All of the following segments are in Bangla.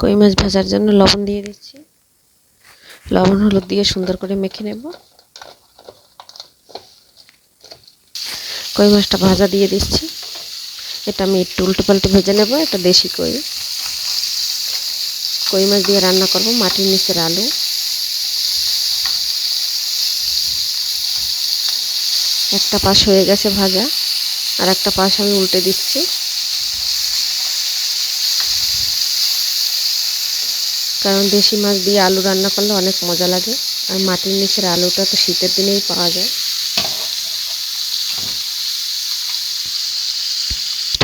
কই মাছ ভাজার জন্য লবণ দিয়ে দিচ্ছি। লবণ হলুদ দিয়ে সুন্দর করে মেখে নেব। কই মাছটা ভাজা দিয়ে দিচ্ছি। এটা আমি একটু উল্টো পাল্টে ভেজে নেব, এটা দেশি কই। কই মাছ দিয়ে রান্না করব, মাটির নিচের আলু। একটা পাশ হয়ে গেছে ভাজা, আর একটা পাশ আমি উল্টে দিচ্ছি। কারণ দেশি মাছ দিয়ে আলু রান্না করলে অনেক মজা লাগে। আর মাটির নিচের আলুটা তো শীতের দিনেই পাওয়া যায়।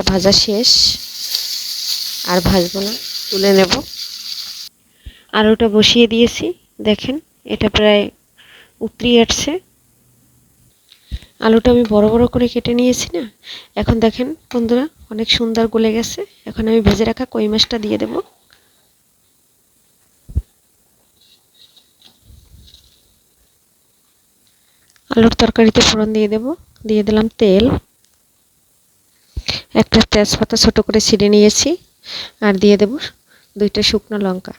ভাজা শেষ। আর ভাজবো না, তুলে নেব। আলুটা বসিয়ে দিয়েছি, দেখেন, এটা প্রায় উতরি আসছে। আলুটা আমি বড় বড় করে কেটে নিয়েছি না। এখন দেখেন, বন্ধুরা, অনেক সুন্দর গলে গেছে। এখন আমি ভেজে রাখা কই মাছটা দিয়ে দেবো। আলুর তরকারিতে ফোড়ন দিয়ে দেব। দিয়ে দিলাম তেল। একটা তেজপাতা ছোট করে ছিঁড়ে নিয়েছি আর দিয়ে দেব দুইটা শুকনো লঙ্কা।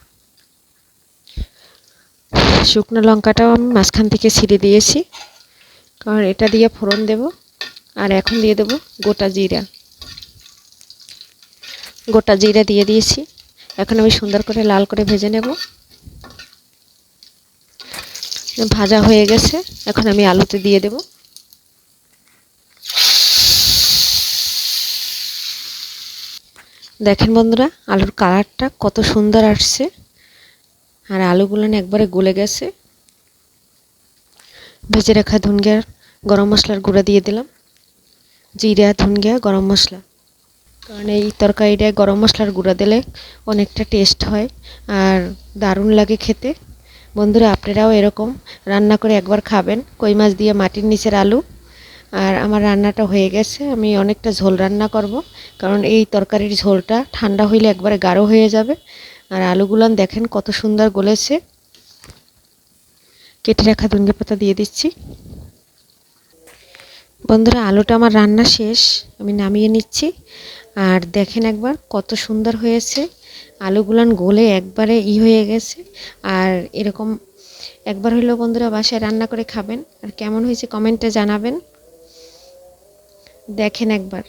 শুকনো লঙ্কাটাও আমি মাঝখান থেকে ছিঁড়ে দিয়েছি। কারণ এটা দিয়ে ফোড়ন দেব। আর এখন দিয়ে দেব গোটা জিরা। গোটা জিরা দিয়ে দিয়েছি। এখন আমি সুন্দর করে লাল করে ভেজে নেব। ভাজা হয়ে গেছে। এখন আমি আলুতে দিয়ে দেব। দেখেন বন্ধুরা, আলুর কালারটা কত সুন্দর আসছে। আর আলুগুলো একবারে গলে গেছে। ভেজে রাখা ধুনগিয়ার গরম মশলার গুঁড়া দিয়ে দিলাম। জিরা ধুনগিয়া গরম মশলা। কারণ এই তরকারিটায় গরম মশলার গুঁড়া দিলে অনেকটা টেস্ট হয়। আর দারুণ লাগে খেতে। বন্ধুরা, আপনারাও এরকম রান্না করে একবার খাবেন। কই মাছ দিয়ে মাটির নিচের আলু। আর আমার রান্নাটা হয়ে গেছে। আমি অনেকটা ঝোল রান্না করব, কারণ এই তরকারির ঝোলটা ঠান্ডা হইলে একবারে গাঢ় হয়ে যাবে। আর আলুগুলান দেখেন কত সুন্দর গলেছে। কেটে রাখা ধনিয়া পাতা দিয়ে দিচ্ছি। বন্ধুরা, আলুটা আমার রান্না শেষ। আমি নামিয়ে নিচ্ছি। আর দেখেন একবার কত সুন্দর হয়েছে। আলুগুলান গলে একবারে ই হয়ে গেছে। আর এরকম একবার হইলেও বন্ধুরা বাসায় রান্না করে খাবেন। আর কেমন হয়েছে কমেন্টে জানাবেন। দেখেন একবার।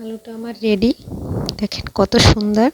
আলুটা আমার রেডি। দেখেন কত সুন্দর।